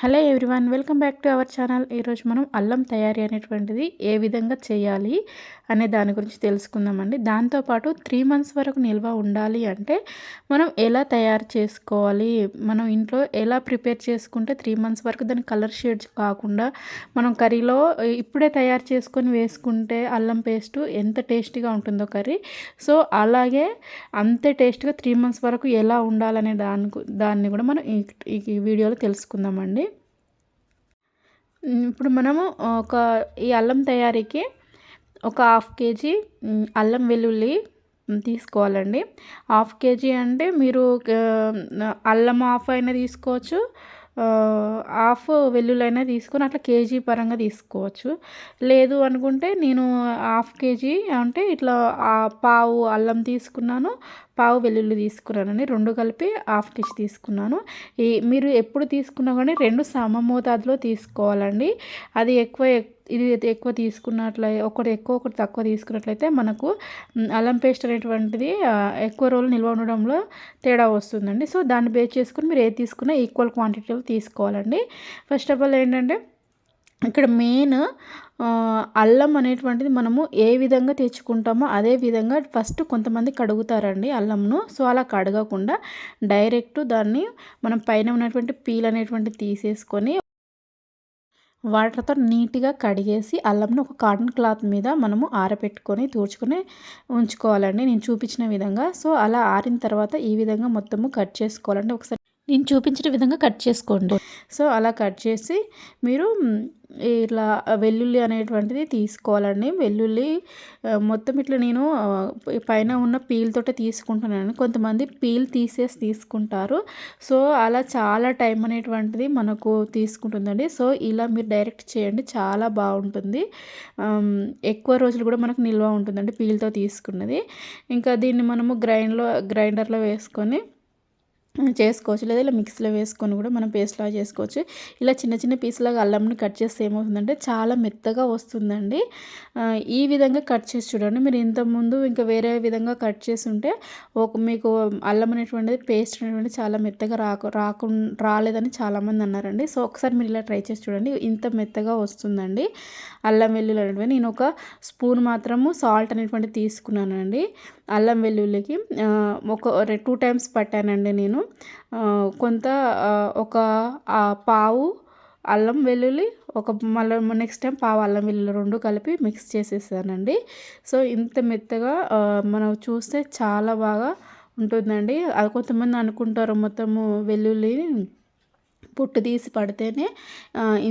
Hello everyone welcome back to our channel. ఈరోజు మనం అల్లం తయారీ అనేటువంటిది ఏ విధంగా చేయాలి అనే దాని గురించి తెలుసుకుందామండి. దాంతోపాటు త్రీ మంత్స్ వరకు నిల్వ ఉండాలి అంటే మనం ఎలా తయారు చేసుకోవాలి మనం ఇంట్లో ఎలా ప్రిపేర్ చేసుకుంటే త్రీ మంత్స్ వరకు దాని కలర్ షేడ్స్ కాకుండా మనం కర్రీలో ఇప్పుడే తయారు చేసుకొని వేసుకుంటే అల్లం పేస్ట్ ఎంత టేస్టీగా ఉంటుందో కర్రీ. సో అలాగే అంతే టేస్ట్గా త్రీ మంత్స్ వరకు ఎలా ఉండాలనే దాని దాన్ని కూడా మనం ఈ వీడియోలో తెలుసుకుందామండి. ఇప్పుడు మనము ఒక ఈ అల్లం తయారీకి ఒక హాఫ్ కేజీ అల్లం వెల్లుల్లి తీసుకోవాలండి. హాఫ్ కేజీ అంటే మీరు అల్లం హాఫ్ అయినా తీసుకోవచ్చు హాఫ్ వెల్లుల్లైనా తీసుకొని అట్లా కేజీ పరంగా తీసుకోవచ్చు. లేదు అనుకుంటే నేను హాఫ్ కేజీ అంటే ఇట్లా పావు అల్లం తీసుకున్నాను పావు వెల్లుల్లి తీసుకున్నానని రెండు కలిపి హాఫ్ కేజీ తీసుకున్నాను. ఈ మీరు ఎప్పుడు తీసుకున్నా కానీ రెండు సమ మోతాదులో తీసుకోవాలండి. అది ఎక్కువ ఇది ఎక్కువ తీసుకున్నట్లయితే ఒకటి ఎక్కువ ఒకటి తక్కువ తీసుకున్నట్లయితే మనకు అల్లం పేస్ట్ అనేటువంటిది ఎక్కువ రోజులు నిల్వ ఉండడంలో తేడా వస్తుందండి. సో దాన్ని బేస్ చేసుకుని మీరు ఏది తీసుకున్నా ఈక్వల్ క్వాంటిటీలో తీసుకోవాలండి. ఫస్ట్ ఆఫ్ ఆల్ ఏంటంటే ఇక్కడ మెయిన్ అల్లం అనేటువంటిది మనము ఏ విధంగా తెచ్చుకుంటామో అదే విధంగా ఫస్ట్ కొంతమంది కడుగుతారండి అల్లంను. సో అలా కడగకుండా డైరెక్ట్ దాన్ని మనం పైన ఉన్నటువంటి పీల్ అనేటువంటి తీసేసుకొని వాటర్తో నీట్గా కడిగేసి అల్లంను ఒక కాటన్ క్లాత్ మీద మనము ఆరబెట్టుకొని తూర్చుకొని ఉంచుకోవాలండి. నేను చూపించిన విధంగా. సో అలా ఆరిన తర్వాత ఈ విధంగా మొత్తము కట్ చేసుకోవాలండి. ఒకసారి నేను చూపించిన విధంగా కట్ చేసుకోండి. సో అలా కట్ చేసి మీరు ఇట్లా వెల్లుల్లి అనేటువంటిది తీసుకోవాలండి. వెల్లుల్లి మొత్తం ఇట్లా నేను పైన ఉన్న పీల్తోటే తీసుకుంటున్నాను కొంతమంది పీల్ తీసేసి తీసుకుంటారు. సో అలా చాలా టైం అనేటువంటిది మనకు తీసుకుంటుందండి. సో ఇలా మీరు డైరెక్ట్ చేయండి. చాలా బాగుంటుంది. ఎక్కువ రోజులు కూడా మనకు నిల్వ ఉంటుందండి పీల్తో తీసుకున్నది. ఇంకా దీన్ని మనము గ్రైండ్లో గ్రైండర్లో వేసుకొని చేసుకోవచ్చు. లేదా ఇలా మిక్సీలో వేసుకొని కూడా మనం పేస్ట్లా చేసుకోవచ్చు. ఇలా చిన్న చిన్న పీసులాగా అల్లంని కట్ చేస్తే ఏమవుతుందంటే చాలా మెత్తగా వస్తుందండి. ఈ విధంగా కట్ చేసి చూడండి. మీరు ఇంతకుముందు ఇంకా వేరే విధంగా కట్ చేసి ఉంటే ఒక మీకు అల్లం అనేటువంటిది పేస్ట్ అనేటువంటి చాలా మెత్తగా రాకు రాకు రాలేదని చాలామంది అన్నారండి. సో ఒకసారి మీరు ఇలా ట్రై చేసి చూడండి. ఇంత మెత్తగా వస్తుందండి. అల్లం వెల్లుల్లి అనేటువంటి నేను ఒక స్పూన్ మాత్రము సాల్ట్ అనేటువంటి తీసుకున్నానండి. అల్లం వెల్లుల్లికి ఒక టూ టైమ్స్ పట్టానండి నేను. కొంత ఒక పావు అల్లం వెల్లుల్లి ఒక మళ్ళీ నెక్స్ట్ టైం పావు అల్లం వెల్లుల్లి రెండు కలిపి మిక్స్ చేసేసానండి. సో ఇంత మెత్తగా మనం చూస్తే చాలా బాగా ఉంటుందండి. అది కొంతమంది అనుకుంటారు మొత్తము వెల్లుల్లి పొట్టు తీసి పడితేనే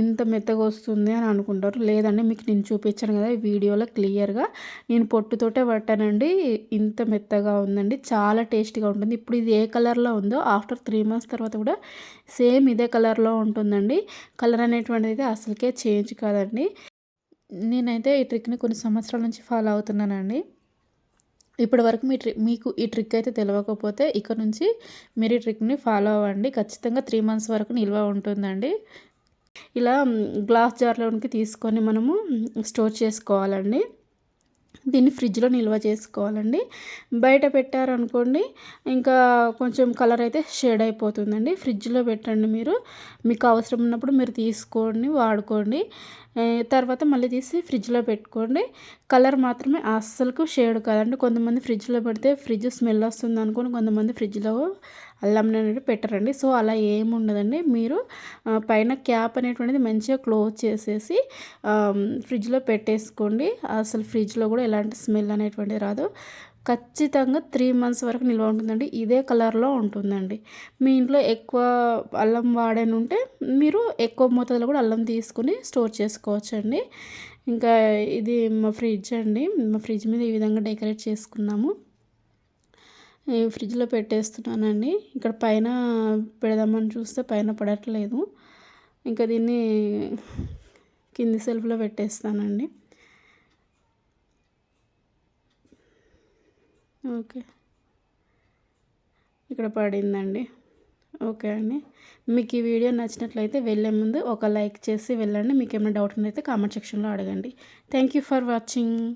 ఇంత మెత్తగా వస్తుంది అని అనుకుంటారు. లేదండి మీకు నేను చూపించాను కదా ఈ వీడియోలో క్లియర్గా. నేను పొట్టుతోటే పట్టానండి. ఇంత మెత్తగా ఉందండి. చాలా టేస్టీగా ఉంటుంది. ఇప్పుడు ఇది ఏ కలర్లో ఉందో ఆఫ్టర్ త్రీ మంత్స్ తర్వాత కూడా సేమ్ ఇదే కలర్లో ఉంటుందండి. కలర్ అనేటువంటిది అసలుకే చేంజ్ కాదండి. నేనైతే ఈ ట్రిక్ని కొన్ని సంవత్సరాల నుంచి ఫాలో అవుతున్నానండి. ఇప్పటి వరకు మీ ట్రి మీకు ఈ ట్రిక్ అయితే తెలియకపోతే ఇక్కడ నుంచి మీరు ఈ ట్రిక్ని ఫాలో అవ్వండి. ఖచ్చితంగా త్రీ మంత్స్ వరకు నిల్వ ఉంటుందండి. ఇలా గ్లాస్ జార్లోనికి తీసుకొని మనము స్టోర్ చేసుకోవాలండి. దీన్ని ఫ్రిడ్జ్లో నిల్వ చేసుకోవాలండి. బయట పెట్టారనుకోండి ఇంకా కొంచెం కలర్ అయితే షేడ్ అయిపోతుందండి. ఫ్రిడ్జ్లో పెట్టండి మీరు. మీకు అవసరం ఉన్నప్పుడు మీరు తీసుకోండి వాడుకోండి. తర్వాత మళ్ళీ తీసి ఫ్రిడ్జ్లో పెట్టుకోండి. కలర్ మాత్రమే అస్సలకు షేడ్ కాదండి. కొంతమంది ఫ్రిడ్జ్లో పెడితే ఫ్రిడ్జ్ స్మెల్ వస్తుంది అనుకుని కొంతమంది ఫ్రిడ్జ్లో అల్లం అనేది పెట్టరండి. సో అలా ఏమి ఉండదండి. మీరు పైన క్యాప్ అనేటువంటిది మంచిగా క్లోజ్ చేసేసి ఫ్రిడ్జ్లో పెట్టేసుకోండి. అసలు ఫ్రిడ్జ్లో కూడా ఎలాంటి స్మెల్ అనేటువంటిది రాదు. ఖచ్చితంగా త్రీ మంత్స్ వరకు నిల్వ ఉంటుందండి. ఇదే కలర్లో ఉంటుందండి. మీ ఇంట్లో ఎక్కువ అల్లం వాడని ఉంటే మీరు ఎక్కువ మోతాదులో కూడా అల్లం తీసుకుని స్టోర్ చేసుకోవచ్చు అండి ఇంకా ఇది మా ఫ్రిడ్జ్ అండి. మా ఫ్రిడ్జ్ మీద ఈ విధంగా డెకరేట్ చేసుకున్నాము. ఫ్రిడ్జ్లో పెట్టేస్తున్నానండి. ఇక్కడ పైన పెడదామని చూస్తే పైన పడట్లేదు. ఇంకా దీన్ని కింది సెల్ఫ్లో పెట్టేస్తానండి. ఓకే. ఇక్కడ పడిందండి. ఓకే అండి. మీకు ఈ వీడియో నచ్చినట్లయితే వెళ్ళే ముందు ఒక లైక్ చేసి వెళ్ళండి. మీకు ఏమైనా డౌట్ ఉందైతే కామెంట్ సెక్షన్లో అడగండి. Thank you for watching.